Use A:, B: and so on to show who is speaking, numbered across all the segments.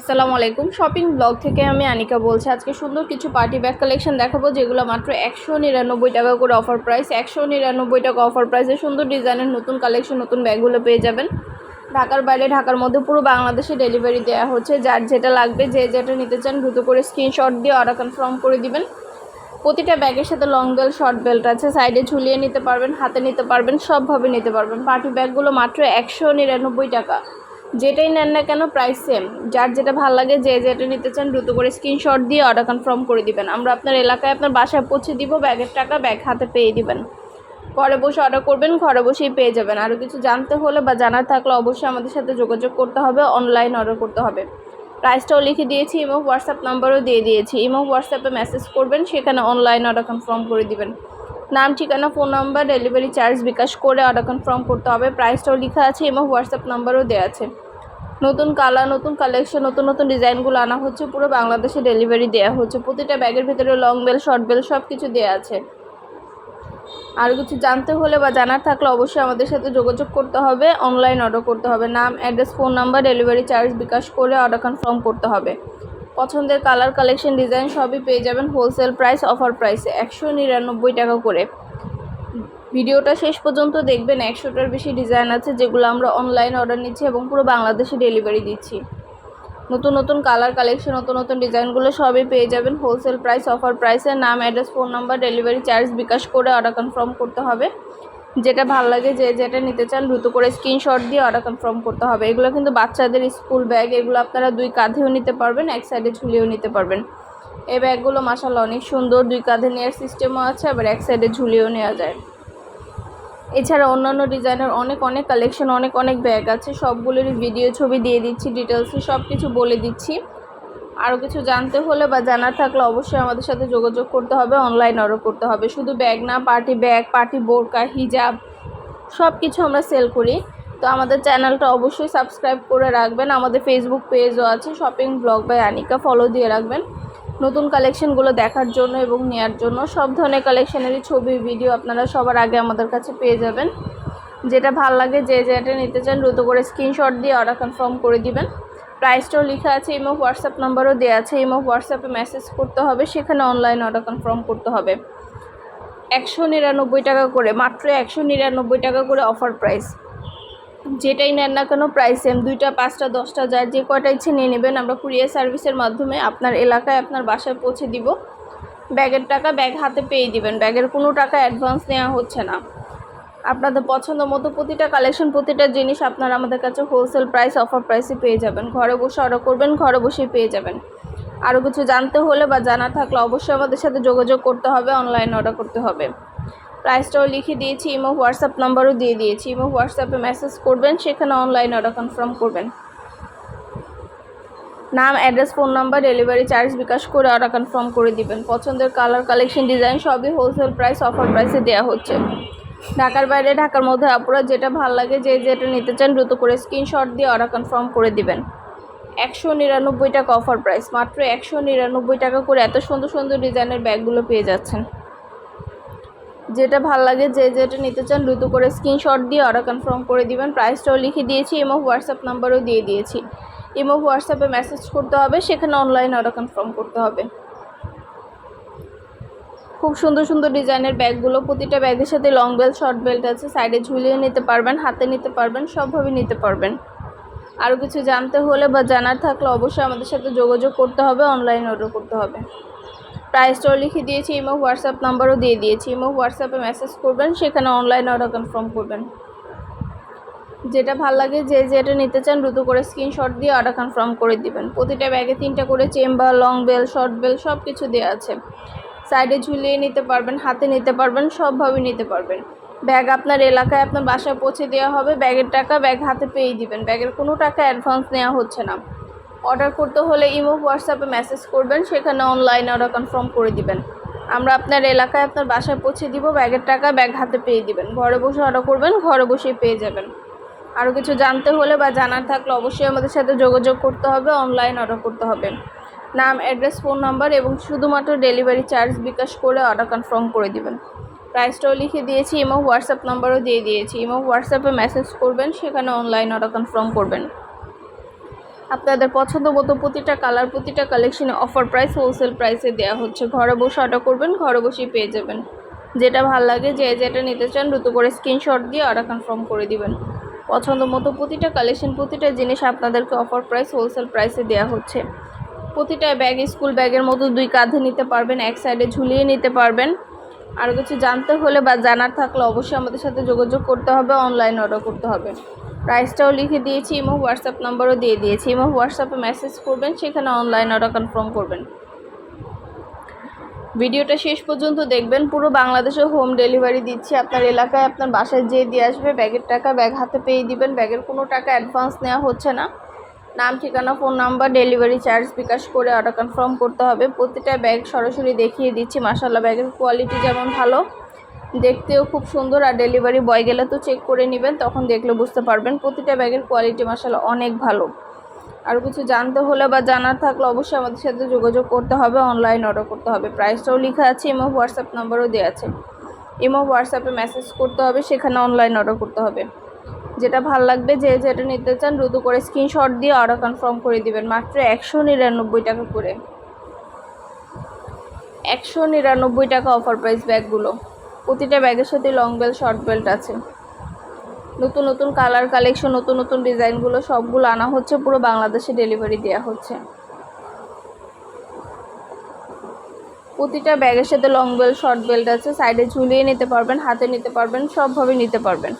A: আসসালামু আলাইকুম। Shopping blog থেকে আমি আনিকা বলছি। আজকে সুন্দর কিছু পার্টি ব্যাগ কালেকশন দেখাবো, যেগুলো মাত্র একশো নিরানব্বই টাকা করে অফার প্রাইস একশো নিরানব্বই টাকা অফার প্রাইসে সুন্দর ডিজাইনের নতুন কালেকশন, নতুন ব্যাগগুলো পেয়ে যাবেন। ঢাকার বাইরে, ঢাকার মধ্যে পুরো বাংলাদেশে ডেলিভারি দেওয়া হচ্ছে। যার যেটা লাগবে, যে যেটা নিতে চান, দ্রুত করে স্ক্রিনশট দিয়ে অর্ডার কনফার্ম করে দিবেন। প্রতিটা ব্যাগের সাথে লং বেল শর্ট বেল্ট আছে। সাইডে ঝুলিয়ে নিতে পারবেন, হাতে নিতে পারবেন, সবভাবে নিতে পারবেন। পার্টি ব্যাগগুলো মাত্র একশো নিরানব্বই টাকা। যেটাই নেন না কেন প্রাইস সেম যার যেটা ভালো লাগে, যে যেটা নিতে চান, দ্রুত করে স্ক্রিনশট দিয়ে অর্ডার কনফার্ম করে দিবেন। আমরা আপনার এলাকায় আপনার বাসায় পৌঁছে দিব, ব্যাগের টাকা ব্যাগ হাতে পেয়ে দিবেন। ঘরে বসে অর্ডার করবেন, ঘরে বসেই পেয়ে যাবেন। আরও কিছু জানতে হলে বা জানার থাকলে অবশ্যই আমাদের সাথে যোগাযোগ করতে হবে অনলাইন অর্ডার করতে হবে। প্রাইসটাও লিখে দিয়েছি এবং হোয়াটসঅ্যাপ নাম্বারও দিয়ে দিয়েছি। এবং হোয়াটসঅ্যাপে মেসেজ করবেন, সেখানে অনলাইন অর্ডার কনফার্ম করে দিবেন। নাম, ঠিকানা phone number delivery charge bKash করে অর্ডার কনফার্ম করতে হবে। প্রাইসটাও লেখা আছে এবং হোয়াটসঅ্যাপ নাম্বারও দেওয়া আছে। নতুন কালার, নতুন কালেকশন নতুন নতুন ডিজাইনগুলো আনা হচ্ছে, পুরো বাংলাদেশে ডেলিভারি দেওয়া হচ্ছে। প্রতিটা ব্যাগের ভিতরে লং বেল শর্ট বেল সব কিছু দেওয়া আছে। আর কিছু জানতে হলে বা জানার থাকলে অবশ্যই আমাদের সাথে যোগাযোগ করতে হবে অনলাইন অর্ডার করতে হবে। নাম address phone number delivery charge bKash করে অর্ডার কনফার্ম করতে হবে। পছন্দের কালার কালেকশন ডিজাইন সবই পেয়ে যাবেন হোলসেল প্রাইস অফার প্রাইসে একশো নিরানব্বই টাকা করে। ভিডিওটা শেষ পর্যন্ত দেখবেন। একশোটার বেশি ডিজাইন আছে যেগুলো আমরা অনলাইন অর্ডার নিচ্ছি এবং পুরো বাংলাদেশে ডেলিভারি দিচ্ছি। নতুন নতুন কালার কালেকশন নতুন নতুন ডিজাইনগুলো সবই পেয়ে যাবেন। হোলসেল প্রাইস অফার প্রাইসে নাম address phone number delivery charge bKash করে অর্ডার কনফার্ম করতে হবে। যেটা ভালো লাগে, যে যেটা নিতে চান দ্রুত করে স্ক্রিনশট দিয়ে অর্ডার কনফার্ম করতে হবে। এগুলো কিন্তু বাচ্চাদের স্কুল ব্যাগ এগুলো আপনারা দুই কাঁধেও নিতে পারবেন, এক সাইডে ঝুলিয়েও নিতে পারবেন। এই ব্যাগগুলো মাসাল্লাহ অনেক সুন্দর, দুই কাঁধে নেওয়ার সিস্টেমও আছে, আবার এক সাইডে ঝুলিয়েও নেওয়া যায়। এছাড়া অন্যান্য ডিজাইনের অনেক অনেক কালেকশন অনেক অনেক ব্যাগ আছে। সবগুলোরই ভিডিও ছবি দিয়ে দিচ্ছি ডিটেলসে সব কিছু বলে দিচ্ছি। আরও কিছু জানতে হলে বা জানার থাকলে অবশ্যই আমাদের সাথে যোগাযোগ করতে হবে অনলাইন অর্ডার করতে হবে। শুধু ব্যাগ না পার্টি ব্যাগ পার্টি বোরকা হিজাব সব কিছু আমরা সেল করি। তো আমাদের চ্যানেলটা অবশ্যই সাবস্ক্রাইব করে রাখবেন। আমাদের ফেসবুক পেজও আছে shopping blog by Anika follow দিয়ে রাখবেন। নতুন কালেকশনগুলো দেখার জন্য এবং নেওয়ার জন্য। সব ধরনের কালেকশনেরই ছবি ভিডিও আপনারা সবার আগে আমাদের কাছে পেয়ে যাবেন। যেটা ভালো লাগে, যে যেটা নিতে চান দ্রুত করে স্ক্রিনশট দিয়ে অর্ডার কনফার্ম করে দিবেন। প্রাইসটাও লেখা আছে ইমো হোয়াটসঅ্যাপ নাম্বারও দেওয়া আছে। ইমো হোয়াটসঅ্যাপে মেসেজ করতে হবে, সেখানে অনলাইন অর্ডার কনফার্ম করতে হবে। একশো নিরানব্বই টাকা করে, মাত্র একশো নিরানব্বই টাকা করে অফার প্রাইস যেটাই নেন না কেন প্রাইস সেম দুইটা, পাঁচটা, দশটা, যার যে কয়টা ইচ্ছে নিয়ে নেবেন, আমরা কুরিয়ার সার্ভিসের মাধ্যমে আপনার এলাকায় আপনার বাসায় পৌঁছে দিব। ব্যাগের টাকা ব্যাগ হাতে পেয়ে দিবেন। ব্যাগের কোনো টাকা অ্যাডভান্স নেওয়া হচ্ছে না। আপনাদের পছন্দ মতো প্রতিটা কালেকশন প্রতিটা জিনিস আপনারা আমাদের কাছে হোলসেল প্রাইস অফার প্রাইসে পেয়ে যাবেন। ঘরে বসে অর্ডার করবেন, ঘরে বসেই পেয়ে যাবেন। আরও কিছু জানতে হলে বা জানা থাকলে অবশ্যই আমাদের সাথে যোগাযোগ করতে হবে অনলাইন অর্ডার করতে হবে। প্রাইসটাও লিখে দিয়েছি, ইমো হোয়াটসঅ্যাপ নাম্বারও দিয়ে দিয়েছি। ইমো হোয়াটসঅ্যাপে মেসেজ করবেন, সেখানে অনলাইন অর্ডার কনফার্ম করবেন। নাম address phone number delivery charge bKash করে অর্ডার কনফার্ম করে দিবেন। পছন্দের কালার কালেকশন ডিজাইন সবই হোলসেল প্রাইস অফার প্রাইসে দেওয়া হচ্ছে। ঢাকার বাইরে, ঢাকার মধ্যে আপনারা যেটা ভালো লাগে, যে যেটা নিতে চান দ্রুত করে স্ক্রিনশট দিয়ে অর্ডার কনফার্ম করে দিবেন। একশো নিরানব্বই টাকা অফার প্রাইস মাত্র একশো নিরানব্বই টাকা করে এত সুন্দর সুন্দর ডিজাইনের ব্যাগগুলো পেয়ে যাচ্ছেন। যেটা ভালো লাগে যে যেটা নিতে চান দ্রুত করে স্ক্রিনশট দিয়ে অর্ডার কনফার্ম করে দিবেন। প্রাইসটাও লিখে দিয়েছি এবং হোয়াটসঅ্যাপ নাম্বারও দিয়ে দিয়েছি। ইমো হোয়াটসঅ্যাপে মেসেজ করতে হবে, সেখানে অনলাইন অর্ডার কনফার্ম করতে হবে। খুব সুন্দর সুন্দর ডিজাইনের ব্যাগগুলো, প্রতিটা ব্যাগের সাথে লং বেল্ট শর্ট বেল্ট আছে সাইডে ঝুলিয়ে নিতে পারবেন, হাতে নিতে পারবেন, সবভাবে নিতে পারবেন। আরও কিছু জানতে হলে বা জানার থাকলে অবশ্যই আমাদের সাথে যোগাযোগ করতে হবে অনলাইন অর্ডার করতে হবে। প্রাইসটাও লিখে দিয়েছি ইমো হোয়াটসঅ্যাপ নাম্বারও দিয়ে দিয়েছি। ইমো হোয়াটসঅ্যাপে মেসেজ করবেন, সেখানে অনলাইন অর্ডার কনফার্ম করবেন। যেটা ভালো লাগে, যে যেটা নিতে চান, দ্রুত করে স্ক্রিনশট দিয়ে অর্ডার কনফার্ম করে দিবেন। প্রতিটা ব্যাগে তিনটা করে chamber long belt short belt সব কিছু দেওয়া আছে সাইডে ঝুলিয়ে নিতে পারবেন, হাতে নিতে পারবেন, সবভাবে নিতে পারবেন। ব্যাগ আপনার এলাকায় আপনার বাসায় পৌঁছে দেওয়া হবে। ব্যাগের টাকা ব্যাগ হাতে পেয়ে দিবেন। ব্যাগের কোনো টাকা অ্যাডভান্স নেওয়া হচ্ছে না। অর্ডার করতে হলে ইমো, হোয়াটসঅ্যাপে মেসেজ করবেন, সেখানে অনলাইন অর্ডার কনফার্ম করে দিবেন। আমরা আপনার এলাকায় আপনার বাসায় পৌঁছে দিব, ব্যাগের টাকা ব্যাগ হাতে পেয়ে দিবেন। ঘরে বসে অর্ডার করবেন, ঘরে বসেই পেয়ে যাবেন। আরও কিছু জানতে হলে বা জানার থাকলে অবশ্যই আমাদের সাথে যোগাযোগ করতে হবে অনলাইন অর্ডার করতে হবে। নাম অ্যাড্রেস ফোন নাম্বার এবং শুধুমাত্র ডেলিভারি চার্জ বিকাশ করে অর্ডার কনফার্ম করে দিবেন। প্রাইসটাও লিখে দিয়েছি, ইমো, হোয়াটসঅ্যাপ নাম্বারও দিয়ে দিয়েছি। ইমো, হোয়াটসঅ্যাপে মেসেজ করবেন, সেখানে অনলাইন অর্ডার কনফার্ম করবেন। আপনাদের পছন্দ মতো প্রতিটা কালার, প্রতিটা কালেকশনে অফার প্রাইস হোলসেল প্রাইসে দেওয়া হচ্ছে। ঘরে বসে অর্ডার করবেন, ঘরে বসেই পেয়ে যাবেন। যেটা ভালো লাগে, যে যেটা নিতে চান, দ্রুত করে স্ক্রিনশট দিয়ে অর্ডার কনফার্ম করে দিবেন। পছন্দ মতো প্রতিটা কালেকশন প্রতিটা জিনিস আপনাদেরকে অফার প্রাইস হোলসেল প্রাইসে দেওয়া হচ্ছে। প্রতিটা ব্যাগ স্কুল ব্যাগের মতো দুই কাঁধে নিতে পারবেন, এক সাইডে ঝুলিয়ে নিতে পারবেন। আর কিছু জানতে হলে বা জানার থাকলে অবশ্যই আমাদের সাথে যোগাযোগ করতে হবে অনলাইন অর্ডার করতে হবে। প্রাইসটাও লিখে দিয়েছি ইমো হোয়াটসঅ্যাপ নাম্বারও দিয়ে দিয়েছি। ইমো হোয়াটসঅ্যাপে মেসেজ করবেন, সেখানে অনলাইন অর্ডার কনফার্ম করবেন। ভিডিওটা শেষ পর্যন্ত দেখবেন। পুরো বাংলাদেশে হোম ডেলিভারি দিচ্ছি। আপনার এলাকায় আপনার বাসায় যেয়ে দিয়ে আসবে, ব্যাগের টাকা ব্যাগ হাতে পেয়ে দিবেন। ব্যাগের কোনো টাকা অ্যাডভান্স নেওয়া হচ্ছে না। নাম, ঠিকানা phone number delivery charge bKash করে অর্ডার কনফার্ম করতে হবে। প্রতিটা ব্যাগ সরাসরি দেখিয়ে দিচ্ছি। মাসাল্লাহ ব্যাগের কোয়ালিটি যেমন ভালো। দেখতেও খুব সুন্দর আর ডেলিভারি বয় গেলে তো চেক করে নেবেন, তখন দেখলে বুঝতে পারবেন। প্রতিটা ব্যাগের কোয়ালিটি মাসাল্লাহ অনেক ভালো। আর কিছু জানতে হলে বা জানার থাকলে অবশ্যই আমাদের সাথে যোগাযোগ করতে হবে অনলাইন অর্ডার করতে হবে। প্রাইসটাও লেখা আছে ইমো হোয়াটসঅ্যাপ নাম্বারও দেওয়া আছে। ইমো হোয়াটসঅ্যাপে মেসেজ করতে হবে, সেখানে অনলাইন অর্ডার করতে হবে। যেটা ভালো লাগবে, যে যেটা নিতে চান দ্রুত করে স্ক্রিনশট দিয়ে অর্ডার কনফার্ম করে দিবেন, মাত্র একশো নিরানব্বই টাকা করে। একশো নিরানব্বই টাকা অফার প্রাইস ব্যাগগুলো প্রতিটা ব্যাগের সাথে লং বেল্ট শর্ট বেল্ট আছে। নতুন নতুন কালার কালেকশন নতুন নতুন ডিজাইনগুলো সবগুলো আনা হচ্ছে, পুরো বাংলাদেশে ডেলিভারি দেওয়া হচ্ছে। প্রতিটা ব্যাগের সাথে লং বেল্ট শর্ট বেল্ট আছে সাইডে ঝুলিয়ে নিতে পারবেন, হাতে নিতে পারবেন, সবভাবে নিতে পারবেন।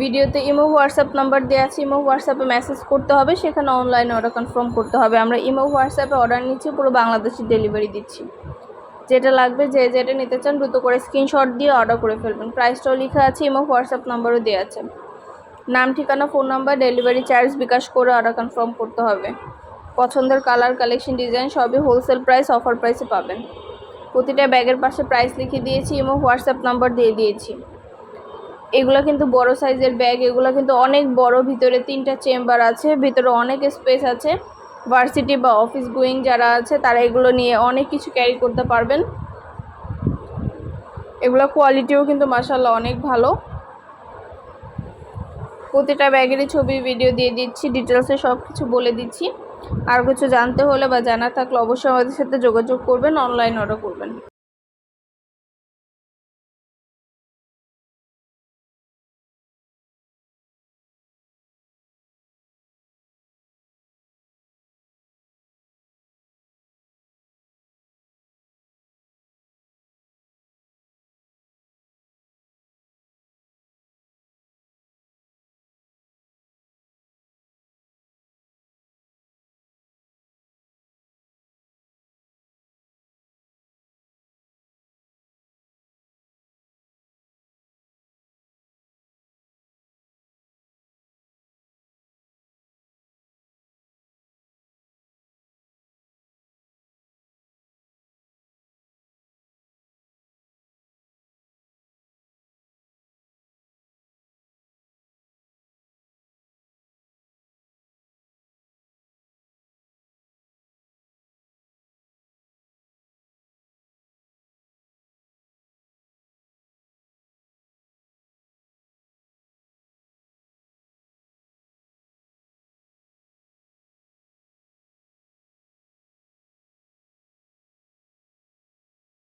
A: ভিডিওতে ইমো, হোয়াটসঅ্যাপ নাম্বার দেওয়া আছে, ইমো, হোয়াটসঅ্যাপে মেসেজ করতে হবে, সেখানে অনলাইনে অর্ডার কনফার্ম করতে হবে। আমরা ইমো, হোয়াটসঅ্যাপে অর্ডার নিচ্ছি, পুরো বাংলাদেশে ডেলিভারি দিচ্ছি। যেটা লাগবে যে যেটা নিতে চান দ্রুত করে স্ক্রিনশট দিয়ে অর্ডার করে ফেলবেন। প্রাইসটাও লেখা আছে, এবং হোয়াটসঅ্যাপ নাম্বারও দেওয়া আছে। নাম, ঠিকানা phone number delivery charge bKash করে অর্ডার কনফার্ম করতে হবে। পছন্দের কালার কালেকশন ডিজাইন সবই হোলসেল প্রাইস অফার প্রাইসে পাবেন। প্রতিটা ব্যাগের পাশে প্রাইস লিখে দিয়েছি এবং হোয়াটসঅ্যাপ নাম্বার দিয়ে দিয়েছি। এগুলো কিন্তু বড় সাইজের ব্যাগ এগুলো কিন্তু অনেক বড়, ভিতরে তিনটা চেম্বার আছে, ভিতরে অনেক স্পেস আছে। ভার্সিটি বা অফিস গোয়িং যারা আছে, তারা এগুলো নিয়ে অনেক কিছু ক্যারি করতে পারবেন। এগুলো কোয়ালিটিও কিন্তু মাসাল্লাহ অনেক ভালো। প্রতিটা ব্যাগেরই ছবি ভিডিও দিয়ে দিচ্ছি ডিটেলসে সব কিছু বলে দিচ্ছি। আর কিছু জানতে হলে বা জানা থাকলে অবশ্যই আমাদের সাথে যোগাযোগ করবেন অনলাইন অর্ডার করবেন।